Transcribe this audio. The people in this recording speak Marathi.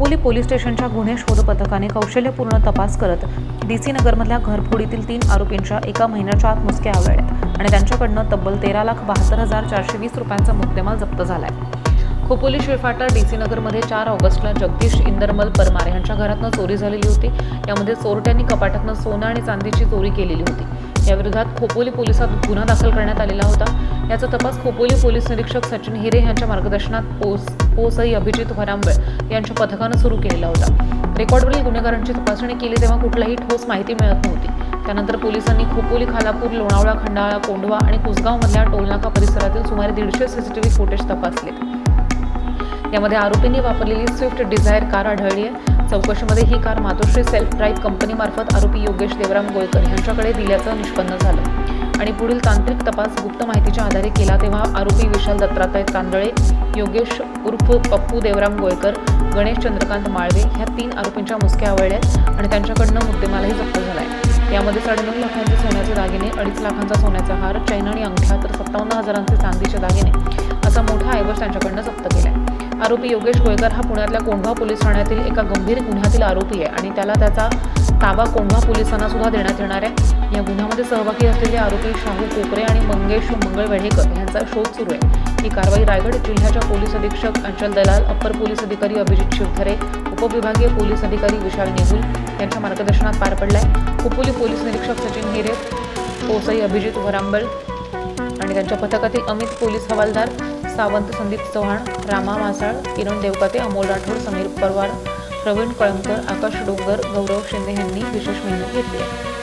खोपोली पोलीस स्टेशनच्या गुन्हे शोध पथकाने कौशल्यपूर्ण तपास करत डी सी नगरमधल्या घरफोडीतील तीन आरोपींच्या एका महिन्याच्या आत मुसक्या आवळल्यात आणि त्यांच्याकडनं तब्बल तेरा लाख बहात्तर हजार चारशे वीस रुपयांचा मुद्देमाल जप्त झालाय. खोपोली शिरफाटा डी सी नगरमध्ये चार ऑगस्टला जगदीश इंदरमल परमार यांच्या घरातनं चोरी झालेली होती. यामध्ये चोरट्यांनी कपाटातनं सोनं आणि चांदीची चोरी केलेली होती. या विरोधात खोपोली पोलिसात गुन्हा दाखल करण्यात आलेला होता. याचा तपास खोपोली पोलीस निरीक्षक सचिन हिरे यांच्या मार्गदर्शनात पोस पोसई अभिजित वरांबळ यांच्या पथकानं सुरू केलेला होता. रेकॉर्डवरील गुन्हेगारांची तपासणी केली तेव्हा कुठलाही ठोस माहिती मिळत नव्हती. त्यानंतर पोलिसांनी खोपोली खालापूर लोणावळा खंडाळा कोंढवा आणि कुसगावमधल्या टोलनाका परिसरातील सुमारे दीडशे सीसीटीव्ही फुटेज तपासले. यामध्ये आरोपींनी वापरलेली स्विफ्ट डिझायर कार आढळली आहे. चौकशीमध्ये ही कार मातोश्री सेल्फ ड्राईव्ह कंपनीमार्फत आरोपी योगेश देवराम गोयकर यांच्याकडे दिल्याचं निष्पन्न झालं. आणि पुढील तांत्रिक तपास गुप्त माहितीच्या आधारे केला तेव्हा आरोपी विशाल दत्तात्रय कांदळे योगेश उर्फ पप्पू देवराम गोयकर गणेश चंद्रकांत माळवे ह्या तीन आरोपींच्या मुसक्या आवळल्या आणि त्यांच्याकडनं मुद्देमालही जप्त झाला आहे यामध्ये साडेनऊ लाखांचे सोन्याचे दागिने अडीच लाखांचा सोन्याचा हार चैन आणि अंगठ्या तर सत्तावन्न हजारांचे चांदीचे दागिने असा मोठा ऐवज त्यांच्याकडनं जप्त केला आहे आरोपी योगेश गोयकर हा पुण्यातल्या कोंढवा पोलीस ठाण्यातील एका गंभीर गुन्ह्यातील आरोपी आहे आणि त्याला त्याचा ताबा कोंढवा पोलिसांना सुद्धा देण्यात येणार आहे. या गुन्ह्यामध्ये सहभागी असलेले आरोपी शाहू कोकरे आणि मंगेश मंगळ वेढेकर यांचा शोध सुरू आहे. ही कारवाई रायगड जिल्ह्याच्या पोलीस अधीक्षक अंचल दलाल अप्पर पोलीस अधिकारी अभिजित शिवथरे उपविभागीय पोलीस अधिकारी विशाल नेहुल यांच्या मार्गदर्शनात पार पडलाय. खोपोली पोलीस निरीक्षक सचिन हिरे कोसई अभिजित वरांबळ आणि त्यांच्या पथकातील अमित पोलीस हवालदार सावंत संदीप चव्हाण रामा मासाळ किरण देवकाते अमोल राठोड समीर परवार प्रवीण कळमकर आकाश डोंगर गौरव शिंदे यांनी विशेष मेहनत घेतली आहे.